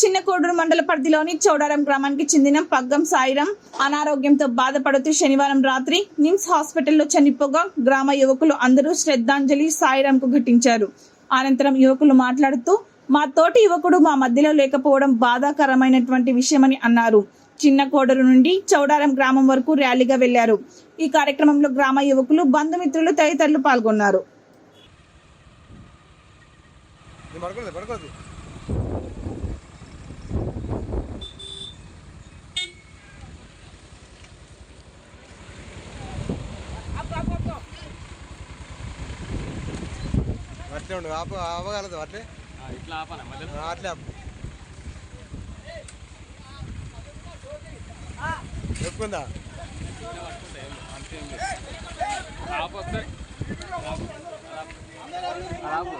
చిన్నకోడూరు మండల పరిధిలోని చౌడారం గ్రామానికి చెందిన పగ్గం సాయిరం అనారోగ్యంతో బాధపడుతూ శనివారం రాత్రి నిమ్స్ హాస్పిటల్లో చనిపోగా గ్రామ యువకులు అందరూ శ్రద్ధాంజలి సాయిరాంకు ఘటించారు. అనంతరం యువకులు మాట్లాడుతూ మా తోటి యువకుడు మా మధ్యలో లేకపోవడం బాధాకరమైనటువంటి విషయమని అన్నారు. చిన్న కోడరు నుండి చౌడారం గ్రామం వరకు ర్యాలీగా వెళ్ళారు. ఈ కార్యక్రమంలో గ్రామ యువకులు బంధుమిత్రులు తదితరులు పాల్గొన్నారు. అట్లే ఉండు ఆప ఆపగలదు అట్లే? ఇట్లా ఆపాలా అట్లే ఆపు. చెప్పుకుందా? ఆపు.